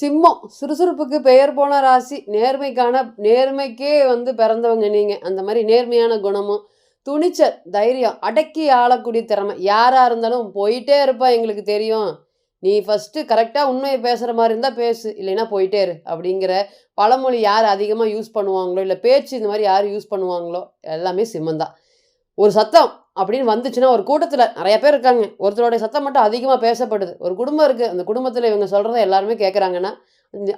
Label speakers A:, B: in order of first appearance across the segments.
A: சிம்மம். சுறுசுறுப்புக்கு பெயர் போன ராசி. நேர்மைக்கான நேர்மைக்கே வந்து பிறந்தவங்க நீங்கள் அந்த மாதிரி நேர்மையான குணமும் துணிச்சல் தைரியம் அடக்கி ஆளக்கூடிய திறமை. யாராக இருந்தாலும் போயிட்டே இருப்பா எங்களுக்கு தெரியும். நீ ஃபஸ்ட்டு கரெக்டாக உண்மையை பேசுகிற மாதிரி இருந்தால் பேசு. இல்லைன்னா போயிட்டே இரு அப்படிங்கிற பழமொழி யார் அதிகமாக யூஸ் பண்ணுவாங்களோ இல்லை பேச்சு இந்த மாதிரி யார் யூஸ் பண்ணுவாங்களோ எல்லாமே சிம்மந்தான் ஒரு சத்தம். அப்படின்னு வந்துச்சுன்னா ஒரு கூட்டத்தில் நிறைய பேர் இருக்காங்க. ஒருத்தருடைய சத்தம் மட்டும் அதிகமாக பேசப்படுது. ஒரு குடும்பம் இருக்குது அந்த குடும்பத்தில் இவங்க சொல்கிறத எல்லாருமே கேட்குறாங்கன்னா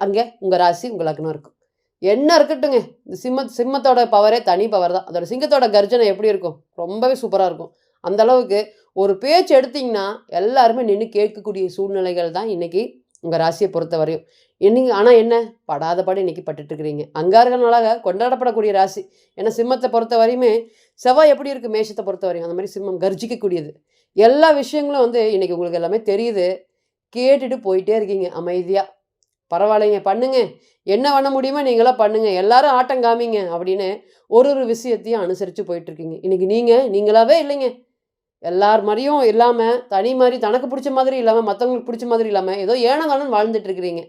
A: அங்கே உங்கள் ராசி உங்கள் லக்னம் இருக்கும். என்ன இருக்கட்டுங்க. இந்த சிம்ம சிம்மத்தோட பவரே தனி பவர் தான். அதோட சிங்கத்தோட கர்ஜனை எப்படி இருக்கும்? ரொம்பவே சூப்பராக இருக்கும். அந்த அளவுக்கு ஒரு பேச்சு எடுத்தீங்கன்னா எல்லாருமே நின்று கேட்கக்கூடிய சூழ்நிலைகள் தான் இன்றைக்கி உங்கள் ராசியை பொறுத்த வரையும் இன்னைக்கு ஆனால் என்ன? படாத பாடு இன்னைக்கு பட்டுட்டு அங்கார்கள் நாளாக கொண்டாடப்படக்கூடிய ராசி. ஏன்னா சிம்மத்தை பொறுத்த வரையுமே செவ்வாய் எப்படி இருக்குது மேஷத்தை பொறுத்த வரையும். அந்த மாதிரி சிம்மம் கர்ஜிக்கக்கூடியது. எல்லா விஷயங்களும் வந்து இன்றைக்கி உங்களுக்கு எல்லாமே தெரியுது. கேட்டுட்டு போயிட்டே இருக்கீங்க. அமைதியாக பரவாயில்லைங்க. பண்ணுங்க. என்ன பண்ண முடியுமோ நீங்களாம் பண்ணுங்க. எல்லாரும் ஆட்டம் காமிங்க அப்படின்னு ஒரு ஒரு விஷயத்தையும் அனுசரித்து போயிட்டுருக்கீங்க. இன்றைக்கி இன்னைக்கு நீங்கள் நீங்களாவே இல்லைங்க. எல்லார் மாதிரியும் இல்லாமல் தனி மாதிரி தனக்கு பிடிச்ச மாதிரி இல்லாமல் மற்றவங்களுக்கு பிடிச்ச மாதிரி இல்லாமல் ஏதோ ஏனதானு வாழ்ந்துட்டு இருக்கிறீங்க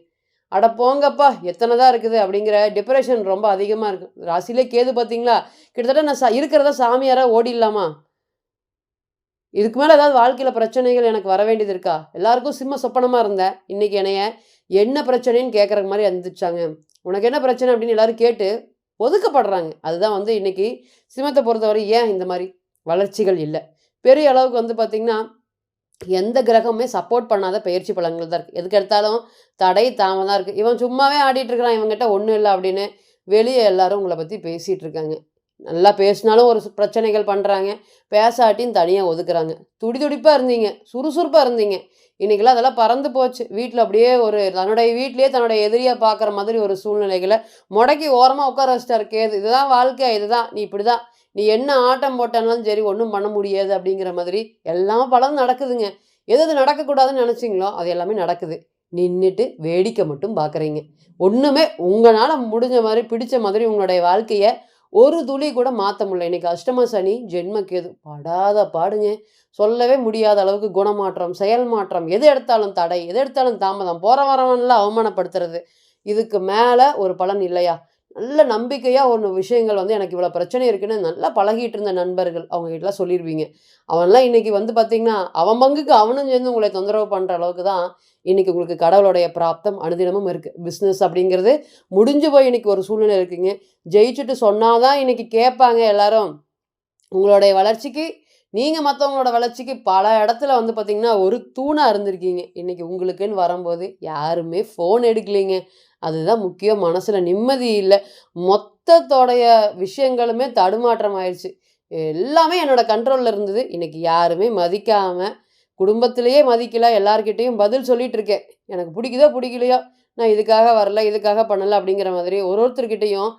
A: அட போங்கப்பா எத்தனை தான் இருக்குது அப்படிங்கிற டிப்ரெஷன் ரொம்ப அதிகமாக இருக்குது ராசியிலே கேது பார்த்தீங்களா கிட்டத்தட்ட நான் சா இருக்கிறத சாமியாராக ஓடிடலாமா? இதுக்கு மேலே ஏதாவது வாழ்க்கையில் பிரச்சனைகள் எனக்கு வர வேண்டியது இருக்கா? எல்லாருக்கும் சிம்ம சொப்பனமாக இருந்தேன் இன்னைக்கு என்னைய என்ன பிரச்சனைன்னு கேட்குற மாதிரி இருந்துச்சாங்க உனக்கு என்ன பிரச்சனை அப்படின்னு எல்லாரும் கேட்டு ஒதுக்கப்படுறாங்க. அதுதான் வந்து இன்னைக்கு சிம்மத்தை பொறுத்தவரை ஏன் இந்த மாதிரி வளர்ச்சிகள் இல்லை? பெரிய அளவுக்கு வந்து பார்த்திங்கன்னா எந்த கிரகமுமே சப்போர்ட் பண்ணாத பயிற்சி பலன்கள் தான் இருக்குது எதுக்கு எடுத்தாலும் தடை தாமதம் இருக்குது இவன் சும்மாவே ஆடிட்டு இருக்கிறான் இவங்ககிட்ட ஒன்றும் இல்லை அப்படின்னு வெளியே எல்லாரும் உங்களை பற்றி பேசிகிட்டு இருக்காங்க. நல்லா பேசினாலும் ஒரு பிரச்சனைகள் பண்ணுறாங்க பேசாட்டின்னு தனியாக ஒதுக்குறாங்க. துடி துடிப்பாக இருந்தீங்க. சுறுசுறுப்பாக இருந்தீங்க. இன்றைக்கெல்லாம் அதெல்லாம் பறந்து போச்சு. வீட்டில் அப்படியே ஒரு தன்னுடைய வீட்டிலேயே தன்னுடைய எதிரியாக பார்க்குற மாதிரி ஒரு சூழ்நிலைகளை முடக்கி ஓரமாக உட்கார வச்சிட்டாரு கேது. இதுதான் வாழ்க்கை இதுதான். நீ இப்படி தான் நீ என்ன ஆட்டம் போட்டாலும் சரி ஒன்றும் பண்ண முடியாது அப்படிங்கிற மாதிரி எல்லாம் பலம் நடக்குதுங்க. எது எது நடக்கக்கூடாதுன்னு நினச்சிங்களோ அது எல்லாமே நடக்குது. நின்றுட்டு வேடிக்கை மட்டும் பார்க்குறீங்க ஒன்றுமே உங்களால் முடிஞ்ச மாதிரி பிடிச்ச மாதிரி உங்களுடைய வாழ்க்கையை ஒரு துளி கூட மாற்ற முடியல. இன்னைக்கு அஷ்டம சனி ஜென்மக்கேது படாத பாடுங்க. சொல்லவே முடியாத அளவுக்கு குணமாற்றம் செயல் மாற்றம் எது எடுத்தாலும் தடை எது எடுத்தாலும் தாமதம் போகிற வரவன்லாம் அவமானப்படுத்துறது. இதுக்கு மேலே ஒரு பலன் இல்லையா? நல்ல நம்பிக்கையாக ஒன்று விஷயங்கள் வந்து எனக்கு இவ்வளோ பிரச்சனை இருக்குன்னு நல்லா பழகிட்டு இருந்த நண்பர்கள் அவங்ககிட்டலாம் சொல்லிடுவீங்க அவன்லாம் இன்னைக்கு வந்து பார்த்திங்கன்னா அவன் பங்குக்கு அவனும் சேர்ந்து உங்களை தொந்தரவு பண்ணுற அளவுக்கு தான் இன்றைக்கி உங்களுக்கு கடவுளுடைய பிராப்தம் அனுதினமும் இருக்குது பிஸ்னஸ் அப்படிங்கிறது முடிஞ்சு போய் இன்றைக்கி ஒரு சூழ்நிலை இருக்குங்க. ஜெயிச்சுட்டு சொன்னால் தான் இன்றைக்கி கேட்பாங்க எல்லாரும். உங்களுடைய வளர்ச்சிக்கு நீங்கள் மற்றவங்களோட வளர்ச்சிக்கு பல இடத்துல வந்து பார்த்திங்கன்னா ஒரு தூணாக இருந்திருக்கீங்க. இன்றைக்கி உங்களுக்குன்னு வரும்போது யாருமே ஃபோன் எடுக்கலைங்க. அதுதான் முக்கியம். மனசில் நிம்மதி இல்லை. மொத்தத்தோடைய விஷயங்களுமே தடுமாற்றம் ஆயிடுச்சு. எல்லாமே என்னோடய கண்ட்ரோலில் இருந்தது. இன்றைக்கி யாருமே மதிக்காமல் குடும்பத்திலேயே மதிக்கல. எல்லார்கிட்டேயும் பதில் சொல்லிகிட்டு இருக்கேன். எனக்கு பிடிக்குதோ பிடிக்கலையோ நான் இதுக்காக வரல இதுக்காக பண்ணலை அப்படிங்கிற மாதிரி ஒரு ஒருத்தர்கிட்டையும்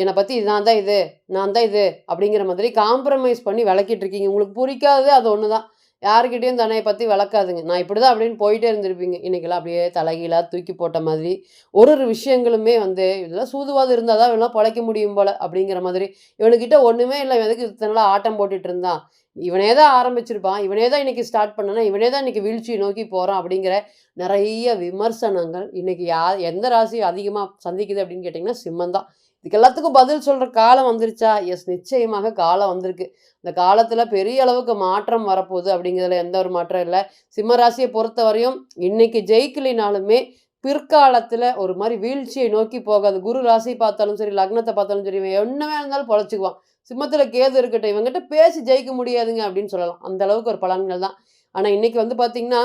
A: என்னை பற்றி நான் தான் இது நான் தான் இது அப்படிங்கிற மாதிரி காம்ப்ரமைஸ் பண்ணி விளக்கிட்டு இருக்கீங்க. உங்களுக்கு பிடிக்காது அது ஒன்று தான் யாருக்கிட்டேயும் தன்னையை பற்றி விளக்காதுங்க. நான் இப்படி தான் அப்படின்னு போயிட்டே இருந்திருப்பீங்க. இன்றைக்கெல்லாம் அப்படியே தலைகீழாக தூக்கி போட்ட மாதிரி ஒரு ஒரு விஷயங்களுமே வந்து இதெல்லாம் சூதுவாது இருந்தால் தான் இவெல்லாம் பிழைக்க முடியும் போல் அப்படிங்கிற மாதிரி இவனுக்கிட்ட ஒன்றுமே இல்லை. எதுக்கு இத்தனை ஆட்டம் போட்டுட்டு இருந்தான்? இவனே தான் ஆரம்பிச்சிருப்பான். இவனே தான் இன்றைக்கி ஸ்டார்ட் பண்ணனா இவனே தான் இன்றைக்கி வீழ்ச்சியை நோக்கி போகிறான் அப்படிங்கிற நிறைய விமர்சனங்கள் இன்றைக்கி யா எந்த ராசி அதிகமாக சந்திக்குது அப்படின்னு கேட்டிங்கன்னா சிம்மம் தான் இதுக்கு எல்லாத்துக்கும் பதில் சொல்கிற காலம் வந்துருச்சா? எஸ் நிச்சயமாக காலம் வந்திருக்கு. இந்த காலத்தில் பெரிய அளவுக்கு மாற்றம் வரப்போகுது அப்படிங்கிறதுல எந்த ஒரு மாற்றம் இல்லை. சிம்ம ராசியை பொறுத்த வரையும் இன்னைக்கு ஜெயிக்கலினாலுமே பிற்காலத்தில் ஒரு மாதிரி வீழ்ச்சியை நோக்கி போகாது. குரு ராசி பார்த்தாலும் சரி லக்னத்தை பார்த்தாலும் சரி இவன் என்னவே இருந்தாலும் பொழைச்சிக்குவான். சிம்மத்தில் கேது இருக்கட்டும் இவங்ககிட்ட பேசி ஜெயிக்க முடியாதுங்க அப்படின்னு சொல்லலாம். அந்த அளவுக்கு ஒரு பலன்கள் தான். ஆனால் இன்னைக்கு வந்து பார்த்திங்கன்னா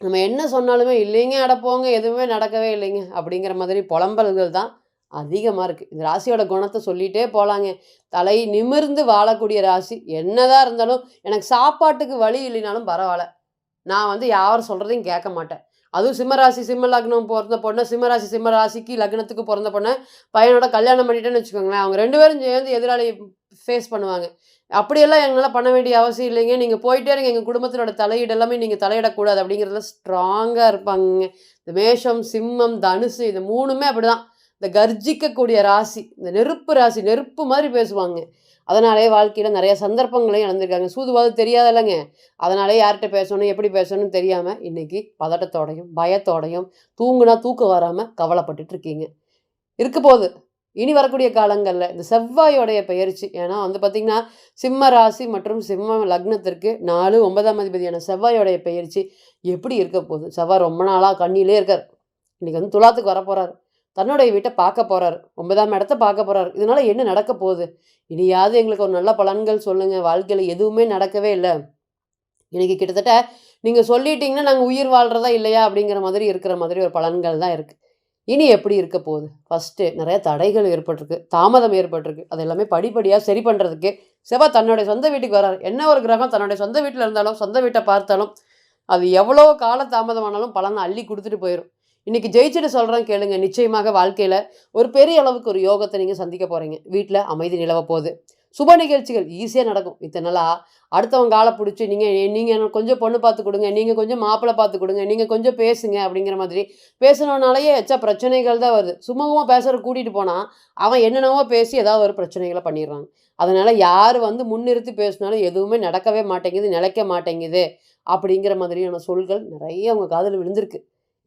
A: நம்ம என்ன சொன்னாலுமே இல்லைங்க அடப்போங்க எதுவுமே நடக்கவே இல்லைங்க. அப்படிங்கிற மாதிரி புலம்பல்கள் தான். அதிகமாக இருக்குது இந்த ராசியோட குணத்தை சொல்லிகிட்டே போகலாங்க தலை நிமிர்ந்து வாழக்கூடிய ராசி. என்னதான் இருந்தாலும் எனக்கு சாப்பாட்டுக்கு வழி இல்லைனாலும் பரவாயில்ல. நான் வந்து யார் சொல்கிறதையும் கேட்க மாட்டேன். அதுவும் சிம்மராசி சிம்ம லக்னம் பிறந்த பொண்ணை சிம்மராசி சிம்ம ராசிக்கு லக்னத்துக்கு பிறந்த பொண்ணை பையனோட கல்யாணம் பண்ணிட்டேன்னு வச்சுக்கோங்களேன் அவங்க ரெண்டு பேரும் சேர்ந்து எதிராளி ஃபேஸ் பண்ணுவாங்க. அப்படியெல்லாம் எங்களால் பண்ண வேண்டிய அவசியம் இல்லைங்க. நீங்கள் போயிட்டே இருங்க. எங்கள் குடும்பத்தினோட தலையீடு எல்லாமே நீங்கள் தலையிடக்கூடாது அப்படிங்கிறதுல ஸ்ட்ராங்காக இருப்பாங்க இந்த மேஷம் சிம்மம் தனுசு இது மூணுமே அப்படிதான். இந்த கர்ஜிக்கக்கூடிய ராசி இந்த நெருப்பு ராசி நெருப்பு மாதிரி பேசுவாங்க. அதனாலே வாழ்க்கையில் நிறைய சந்தர்ப்பங்களையும் இழந்திருக்காங்க. சூதுவாது தெரியாதல்லங்க அதனாலே யார்கிட்ட பேசணும் எப்படி பேசணும்னு தெரியாமல் இன்னைக்கு பதட்டத்தோடையும் பயத்தோடையும் தூங்குனா தூக்கம் வராமல் கவலைப்பட்டுட்டு இருக்கீங்க. இருக்க போகுது. இனி வரக்கூடிய காலங்களில் இந்த செவ்வாயோடைய பெயர்ச்சி. ஏன்னா வந்து பார்த்திங்கன்னா சிம்ம ராசி மற்றும் சிம்ம லக்னத்திற்கு நாலு ஒன்பதாம் அதிபதியான செவ்வாயோடைய பெயர்ச்சி எப்படி இருக்க போகுது? செவ்வாய் ரொம்ப நாளாக கண்ணிலே இருக்கார். இன்றைக்கி வந்து துலாத்துக்கு வரப்போகிறார் தன்னுடைய வீட்டை பார்க்க போகிறார் ஒன்பதாம் இடத்த பார்க்க போகிறார் இதனால என்ன நடக்க போகுது? இனியாவது எங்களுக்கு ஒரு நல்ல பலன்கள் சொல்லுங்கள் வாழ்க்கையில் எதுவுமே நடக்கவே இல்லை. எனக்கு கிட்டத்தட்ட நீங்கள் சொல்லிட்டீங்கன்னா நாங்கள் உயிர் வாழ்கிறதா இல்லையா? அப்படிங்கிற மாதிரி இருக்கிற மாதிரி ஒரு பலன்கள் தான் இருக்குது இனி எப்படி இருக்க போகுது? ஃபஸ்ட்டு நிறைய தடைகள் ஏற்பட்டிருக்கு. தாமதம் ஏற்பட்டிருக்கு. அது எல்லாமே படிப்படியாக சரி பண்ணுறதுக்கு செவ்வாய் தன்னுடைய சொந்த வீட்டுக்கு வரார். என்ன ஒரு கிரகம்? தன்னுடைய சொந்த வீட்டில் இருந்தாலும் சொந்த வீட்டை பார்த்தாலும் அது எவ்வளோ கால தாமதமானாலும் பலனை அள்ளி கொடுத்துட்டு போயிடும் இன்றைக்கி ஜெயிச்சுட்டு சொல்கிறேன் கேளுங்க. நிச்சயமாக வாழ்க்கையில் ஒரு பெரிய அளவுக்கு ஒரு யோகத்தை நீங்கள் சந்திக்க போகிறீங்க வீட்டில் அமைதி நிலவ போகுது. சுப நிகழ்ச்சிகள் ஈஸியாக நடக்கும். இத்தனை நாளாக அடுத்தவங்க காலை பிடிச்சி நீங்கள் நீங்கள் கொஞ்சம் பொண்ணு பார்த்து கொடுங்க நீங்கள் கொஞ்சம் மாப்பிள்ளை பார்த்து கொடுங்க நீங்கள் கொஞ்சம் பேசுங்க அப்படிங்கிற மாதிரி பேசணுன்னாலேயே எச்சா பிரச்சனைகள் தான் வருது. சுமூகமாக பேசுகிற கூட்டிகிட்டு போனால் அவன் என்னென்னவோ பேசி ஏதாவது ஒரு பிரச்சனைகளை பண்ணிடுறாங்க. அதனால் யார் வந்து முன்னிறுத்தி பேசினாலும் எதுவுமே நடக்கவே மாட்டேங்குது நிலைக்க மாட்டேங்குது அப்படிங்கிற மாதிரியான சொல்கள் நிறைய அவங்க காதில் விழுந்திருக்கு.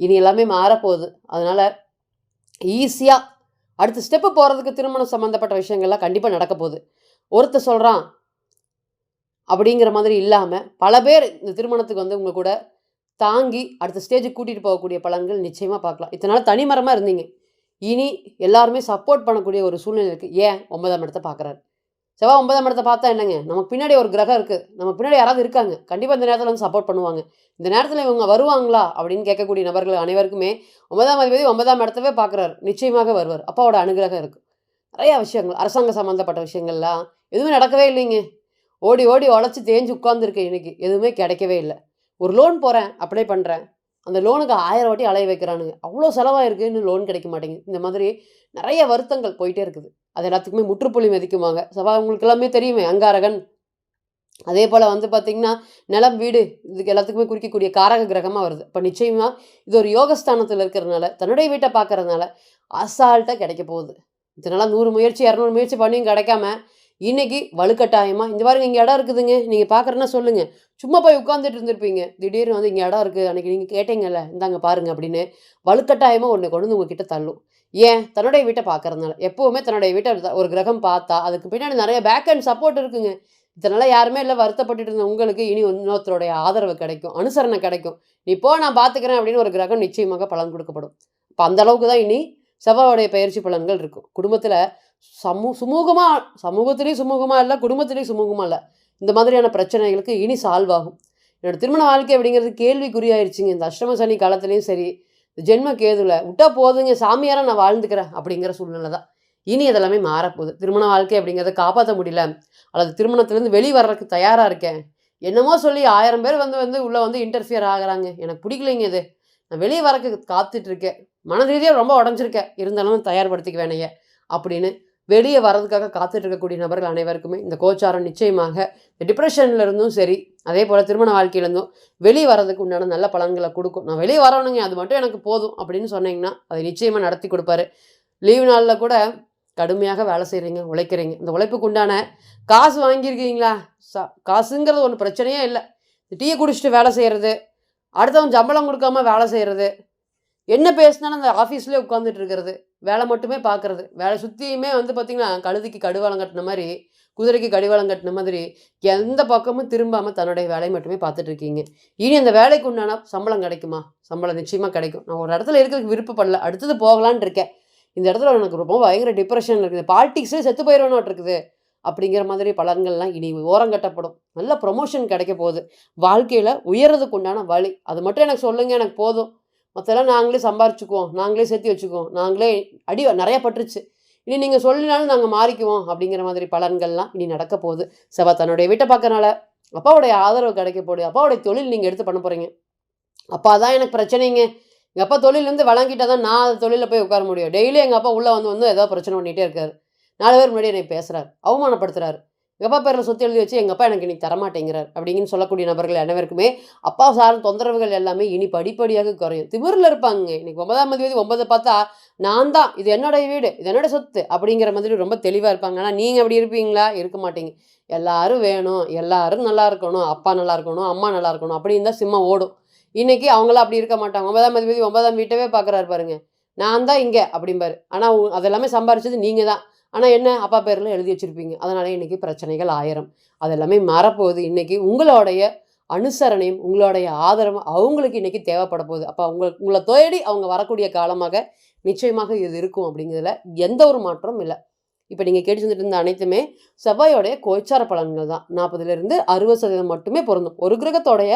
A: இனி எல்லாமே மாறப்போகுது. அதனால் ஈஸியாக அடுத்த ஸ்டெப்பு போகிறதுக்கு திருமணம் சம்மந்தப்பட்ட விஷயங்கள்லாம் கண்டிப்பாக நடக்க போகுது. ஒருத்தர் சொல்கிறான் அப்படிங்கிற மாதிரி இல்லாமல் பல பேர் இந்த திருமணத்துக்கு வந்து உங்கள் கூட தாங்கி அடுத்த ஸ்டேஜுக்கு கூட்டிகிட்டு போகக்கூடிய பலன்கள் நிச்சயமாக பார்க்கலாம். இதனால் தனிமரமாக இருந்தீங்க. இனி எல்லாருமே சப்போர்ட் பண்ணக்கூடிய ஒரு சூழ்நிலை இருக்குது ஏன்? ஒன்பதாம் இடத்தை பார்க்குறாரு. செவ்வாய் ஒன்பதாம் இடத்தை பார்த்தா என்னங்க? நமக்கு பின்னாடி ஒரு கிரகம் இருக்குது நம்ம பின்னாடி யாராவது இருக்காங்க. கண்டிப்பாக இந்த நேரத்தில் வந்து சப்போர்ட் பண்ணுவாங்க. இந்த நேரத்தில் இவங்க வருவாங்களா? அப்படின்னு கேட்கக்கூடிய நபர்கள் அனைவருக்குமே ஒன்பதாம் அதிபதி ஒன்பதாம் இடத்தவே பார்க்குறாரு. நிச்சயமாக வருவார். அப்பாவோட அனுகிரகம் இருக்குது நிறையா விஷயங்கள் அரசாங்க சம்மந்தப்பட்ட விஷயங்கள்லாம் எதுவுமே நடக்கவே இல்லைங்க. ஓடி ஓடி உழைச்சி தேஞ்சு உட்காந்துருக்கேன் இன்றைக்கி எதுவுமே கிடைக்கவே இல்லை. ஒரு லோன் போகிறேன் அப்ளை பண்ணுறேன் அந்த லோனுக்கு ஆயிரம் வாட்டி அலைய வைக்கிறானுங்க. அவ்வளோ செலவாக இன்னும் லோன் கிடைக்க மாட்டேங்குது. இந்த மாதிரி நிறைய வருத்தங்கள் போயிட்டே இருக்குது. அது எல்லாத்துக்குமே முற்றுப்புள்ளி மதிக்குவாங்க சபா உங்களுக்கு எல்லாமே தெரியுமே அங்காரகன். அதே போல் வந்து பார்த்திங்கன்னா நிலம் வீடு இதுக்கு எல்லாத்துக்குமே குறிக்கக்கூடிய காரக கிரகமாக வருது. இப்போ நிச்சயமாக இது ஒரு யோகஸ்தானத்தில் இருக்கிறதுனால தன்னுடைய வீட்டை பார்க்கறதுனால அசால்ட்டாக கிடைக்க போகுது. இதனால் நூறு முயற்சி இரநூறு முயற்சி பண்ணியும் கிடைக்காம இன்னைக்கு வலுக்கட்டாயமாக இந்த பாருங்க இங்கே இடம் இருக்குதுங்க நீங்கள் பார்க்குறேன்னா சொல்லுங்கள் சும்மா போய் உட்காந்துட்டு இருந்திருப்பீங்க. திடீர்னு வந்து இங்கே இடம் இருக்குது அன்றைக்கி நீங்கள் கேட்டீங்கல்ல இந்தாங்க பாருங்க அப்படின்னு வலுக்கட்டாயமாக ஒன்று கொண்டு வந்து உங்ககிட்ட தள்ளும். ஏன்? தன்னுடைய வீட்டை பார்க்கறதுனால எப்போவுமே தன்னுடைய வீட்டை ஒரு- கிரகம் பார்த்தா அதுக்கு பின்னாடி நிறைய பேக் அண்ட் சப்போர்ட் இருக்குங்க. இதனால் யாருமே இல்லை வருத்தப்பட்டு இருந்த உங்களுக்கு இனி இன்னொருத்தருடைய ஆதரவு கிடைக்கும் அனுசரணை கிடைக்கும். நீ போ நான் பார்த்துக்கிறேன் அப்படின்னு ஒரு கிரகம் நிச்சயமாக பலன் கொடுக்கப்படும். இப்போ அந்த அளவுக்கு தான் இனி செவ்வாயோடைய பயிற்சி பலன்கள் இருக்கும். குடும்பத்தில் சமூ சுமூகமாக சமூகத்திலேயும் சுமூகமாக இல்லை குடும்பத்திலேயும் சுமூகமாக இல்லை இந்த மாதிரியான பிரச்சனைகளுக்கு இனி சால்வ் ஆகும் என்னோட திருமண வாழ்க்கை அப்படிங்கிறது கேள்விக்குறியாயிருச்சுங்க. இந்த அஷ்டம சனி காலத்துலேயும் சரி இந்த ஜென்ம கேதுல விட்டா போதுங்க சாமியாராக நான் வாழ்ந்துக்கிறேன் அப்படிங்கிற சூழ்நிலை தான். இனி அதெல்லாமே மாறப்போகுது. திருமண வாழ்க்கை அப்படிங்கிறத காப்பாற்ற முடியல. அல்லது திருமணத்துலேருந்து வெளியே வர்றதுக்கு தயாராக இருக்கேன். என்னமோ சொல்லி ஆயிரம் பேர் வந்து வந்து உள்ளே வந்து இன்டர்ஃபியர் ஆகிறாங்க. எனக்கு பிடிக்கலைங்க இது. நான் வெளியே வரக்கு காத்துட்ருக்கேன் மன ரீதியாக ரொம்ப உடஞ்சிருக்கேன். இருந்தாலும் தயார்படுத்திக்க வேணையே அப்படின்னு வெளியே வரதுக்காக காத்துட்டு இருக்கக்கூடிய நபர்கள் அனைவருக்குமே இந்த கோச்சாரம் நிச்சயமாக இந்த டிப்ரெஷன்ல இருந்தும் சரி அதே போல் திருமண வாழ்க்கையிலேருந்தும் வெளியே வரதுக்கு உண்டான நல்ல பலன்களை கொடுக்கும். நான் வெளியே வரணுங்க அது மட்டும் எனக்கு போதும் அப்படின்னு சொன்னீங்கன்னா அதை நிச்சயமாக நடத்தி கொடுப்பாரு. லீவு நாளில் கூட கடுமையாக வேலை செய்கிறீங்க உழைக்கிறீங்க. இந்த உழைப்புக்கு உண்டான காசு வாங்கியிருக்கீங்களா? சா காசுங்கிறது ஒன்றும் பிரச்சனையே இல்லை. டீயை குடிச்சிட்டு வேலை செய்கிறது அடுத்தவன் சம்பளம் கொடுக்காம வேலை செய்கிறது என்ன பேசினாலும் அந்த ஆஃபீஸ்லேயே உட்காந்துட்டு இருக்கிறது. வேலை மட்டுமே பார்க்குறது வேலை சுற்றியுமே வந்து பார்த்திங்கன்னா கழுதிக்கு கடுவாளம் கட்டின மாதிரி குதிரைக்கு கடிவாளம் கட்டின மாதிரி எந்த பக்கமும் திரும்பாமல் தன்னுடைய வேலையை மட்டுமே பார்த்துட்டு இருக்கீங்க. இனி அந்த வேலைக்கு உண்டான சம்பளம் கிடைக்குமா? சம்பளம் நிச்சயமாக கிடைக்கும். நான் ஒரு இடத்துல இருக்கிறதுக்கு விருப்பப்படல. அடுத்தது போகலான் இருக்கேன். இந்த இடத்துல எனக்கு ரொம்ப பயங்கர டிப்ரெஷன் இருக்குது. பாலிட்டிக்ஸே செத்து போயிடணும் இருக்குது. அப்படிங்கிற மாதிரி பலன்கள்லாம் இனி ஓரங்கட்டப்படும் நல்ல ப்ரொமோஷன் கிடைக்க போகுது. வாழ்க்கையில் உயர்றதுக்கு உண்டான வழி. அது மட்டும் எனக்கு சொல்லுங்கள் எனக்கு போதும். மற்றெல்லாம் நாங்களே சம்பாரிச்சுக்குவோம். நாங்களே சேர்த்து வச்சுக்குவோம். நாங்களே அடி நிறையா பட்டுருச்சு. இனி நீங்கள் சொல்லினாலும் நாங்கள் மாறிக்குவோம் அப்படிங்கிற மாதிரி பலன்கள்லாம் இனி நடக்க போகுது. செவ்வா தன்னுடைய வீட்டை பார்க்கறனால அப்பாவுடைய ஆதரவு கிடைக்க போகுது. அப்பாவுடைய தொழில் நீங்கள் எடுத்து பண்ண போகிறீங்க அப்பா தான் எனக்கு பிரச்சனைங்க. எங்கள் அப்பா தொழிலேருந்து வழங்கிட்டால் தான் நான் அந்த தொழிலில் போய் உட்கார முடியும். டெய்லி எங்கள் அப்பா உள்ளே வந்து வந்து ஏதோ பிரச்சனை பண்ணிகிட்டே இருக்காரு. நாலு பேர் முன்னாடி என்னை பேசுகிறார் அவமானப்படுத்துறாரு. எங்கள் அப்பா பேரில் சொத்து எழுதி வச்சு எங்கள் அப்பா எனக்கு இன்னைக்கு தரமாட்டேங்கிறார் அப்படிங்கன்னு சொல்லக்கூடிய நபர்கள் அனைவருக்குமே அப்பா சார்ந்த தொந்தரவுகள் எல்லாமே இனி படிப்படியாக குறையும். திமிரில் இருப்பாங்க. இன்னைக்கு ஒன்பதாம் தேதி ஒன்பதை பார்த்தா நான் தான் இது என்னோடய வீடு இது என்னோடய சொத்து அப்படிங்கிற மாதிரி ரொம்ப தெளிவாக இருப்பாங்க. ஆனால் நீங்கள் அப்படி இருப்பீங்களா? இருக்க மாட்டீங்க. எல்லாரும் வேணும் எல்லாரும் நல்லா இருக்கணும் அப்பா நல்லா இருக்கணும் அம்மா நல்லா இருக்கணும் அப்படின்னு தான் சிம்மம் ஓடும். இன்றைக்கி அவங்களாம் அப்படி இருக்க மாட்டாங்க. ஒன்பதாம் அதிபதி ஒன்பதாம் வீட்டவே பார்க்குறாரு பாருங்க. நான் தான் இங்கே அப்படிம்பாரு. ஆனால் அதெல்லாமே சம்பாரிச்சது நீங்கள் தான். ஆனால் என்ன அப்பா பேரில் எழுதி வச்சுருப்பீங்க. அதனால் இன்றைக்கி பிரச்சனைகள் ஆயிரம். அதெல்லாமே மாறப்போகுது. இன்றைக்கி உங்களுடைய அனுசரணையும் உங்களுடைய ஆதரவும் அவங்களுக்கு இன்றைக்கி தேவைப்பட போகுது. அப்போ உங்களுக்கு உங்களை தேடி அவங்க வரக்கூடிய காலமாக நிச்சயமாக இது இருக்கும் அப்படிங்கிறதுல எந்த ஒரு மாற்றமும் இல்லை. இப்போ நீங்கள் கேட்டு வந்துட்டு இருந்த அனைத்துமே செவ்வாயோடைய கோச்சார பலன்கள் தான். நாற்பதுலேருந்து அறுபது சதவீதம் மட்டுமே பொருந்தும். ஒரு கிரகத்தோடைய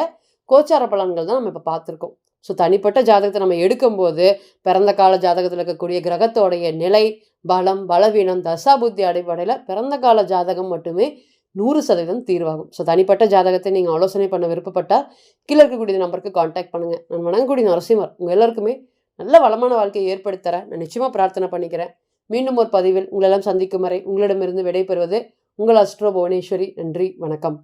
A: கோச்சார பலன்கள் தான் நம்ம இப்போ பார்த்துருக்கோம். ஸோ தனிப்பட்ட ஜாதகத்தை நம்ம எடுக்கும்போது பிறந்த கால ஜாதகத்தில் இருக்கக்கூடிய கிரகத்தோடைய நிலை பலம் பலவீனம் தசாபுத்தி அடிப்படையில் பிறந்த கால ஜாதகம் மட்டுமே நூறு சதவீதம் தீர்வாகும். ஸோ தனிப்பட்ட ஜாதகத்தை நீங்கள் ஆலோசனை பண்ண விருப்பப்பட்டால் கீழே இருக்கக்கூடிய நம்பருக்கு காண்டாக்ட் பண்ணுங்கள் நான் வணங்கக்கூடிய நரசிம்மர் உங்கள் எல்லாருக்குமே நல்ல வளமான வாழ்க்கையை ஏற்படுத்தி நான் நிச்சயமாக பிரார்த்தனை பண்ணிக்கிறேன். மீண்டும் ஒரு பதிவில் உங்களெல்லாம் சந்திக்கும் வரை உங்களிடமிருந்து விடைபெறுவது உங்கள் அஸ்ட்ரோ புவனேஸ்வரி. நன்றி வணக்கம்.